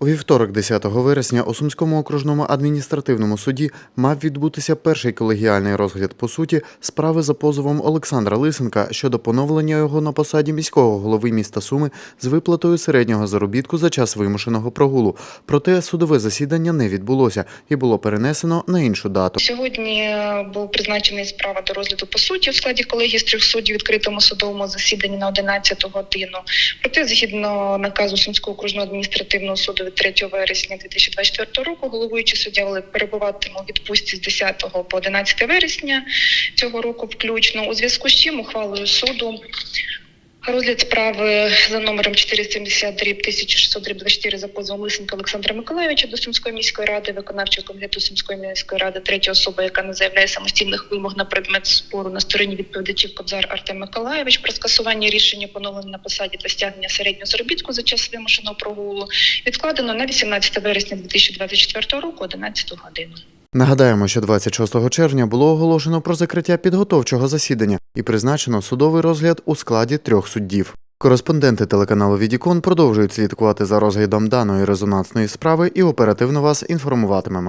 У вівторок, 10 вересня, у Сумському окружному адміністративному суді мав відбутися перший колегіальний розгляд по суті справи за позовом Олександра Лисенка щодо поновлення його на посаді міського голови міста Суми з виплатою середнього заробітку за час вимушеного прогулу. Проте судове засідання не відбулося і було перенесено на іншу дату. Сьогодні е, був призначений справа до розгляду по суті в складі колегії з трьох суддів відкритому судовому засіданні на 11 годину. Проте, згідно наказу Сумського окружного адміністративного суду 3 вересня 2024 року, головуючий суддя Олег перебуватиме у відпустці з 10 по 11 вересня цього року, включно у зв'язку з чим ухвалою суду. Розгляд справи за номером 470 дріб 1600 дріб 24 за позовом Лисенка Олександра Миколайовича до Сумської міської ради, виконавчого комітету Сумської міської ради, третя особа, яка не заявляє самостійних вимог на предмет спору на стороні відповідачів Кобзар Артем Миколайович про скасування рішення поновлення на посаді та стягнення середнього заробітку за час вимушеного прогулу відкладено на 18 вересня 2024 року, 11 годину. Нагадаємо, що 26 червня було оголошено про закриття підготовчого засідання і призначено судовий розгляд у складі трьох суддів. Кореспонденти телеканалу Відікон продовжують слідкувати за розглядом даної резонансної справи і оперативно вас інформуватимемо.